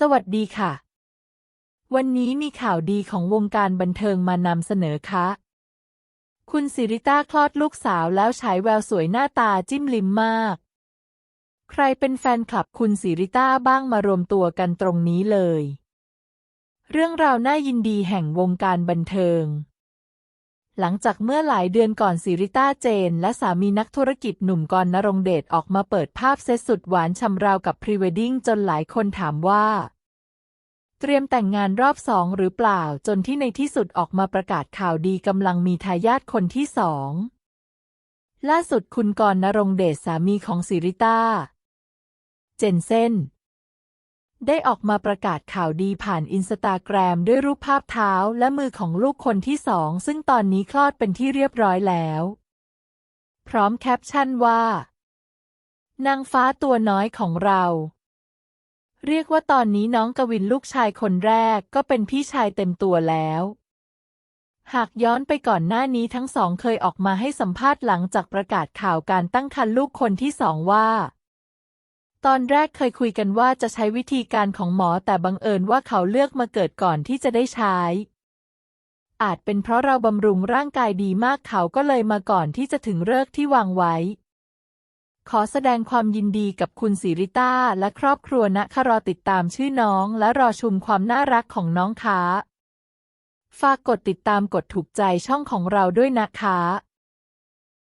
สวัสดีค่ะ วันนี้มีข่าวดีของวงการบันเทิงมานำเสนอค่ะคุณสิริต้าคลอดลูกสาวแล้วฉายแววสวยหน้าตาจิ้มลิ้มมาก ใครเป็นแฟนคลับคุณสิริต้าบ้างมารวมตัวกันตรงนี้เลย เรื่องราวน่ายินดีแห่งวงการบันเทิง หลังจากเมื่อหลายเดือนก่อนสิริต้าเจน และสามีนักธุรกิจหนุ่มกรณรงเดชออกมาเปิดภาพเซตสุดหวานชำราวกับพรีเวดดิ้งจนหลายคนถามว่า เตรียมแต่งงานรอบสองหรือเปล่าจนที่ในที่สุดออกมาประกาศข่าวดีกำลังมีทายาทคนที่สองล่าสุดคุณกรณรงเดชสามีของสิริต้า เจนเซน ได้ออกมาประกาศข่าวดีผ่านอินสตาแกรมด้วยรูปภาพเท้าและมือของลูกคนที่สอง ซึ่งตอนนี้คลอดเป็นที่เรียบร้อยแล้ว พร้อมแคปชั่นว่า นางฟ้าตัวน้อยของเรา เรียกว่าตอนนี้น้องกวินลูกชายคนแรกก็เป็นพี่ชายเต็มตัวแล้วหากย้อนไปก่อนหน้านี้ทั้งสองเคยออกมาให้สัมภาษณ์หลังจากประกาศข่าวการตั้งครรภ์ลูกคนที่สองว่า ตอนแรกเคยคุยกันว่าจะใช้วิธีการของหมอแต่บังเอิญว่าเขาเลือกมาเกิดก่อนที่จะได้ใช้ อาจเป็นเพราะเราบำรุงร่างกายดีมากเขาก็เลยมาก่อนที่จะถึงเลิกที่วางไว้ ขอแสดงความยินดีกับคุณสิริต้าและครอบครัวนะคะรอติดตามชื่อน้องและรอชมความน่ารักของน้องค้าฝากกดติดตามกดถูกใจช่องของเราด้วยนะคะ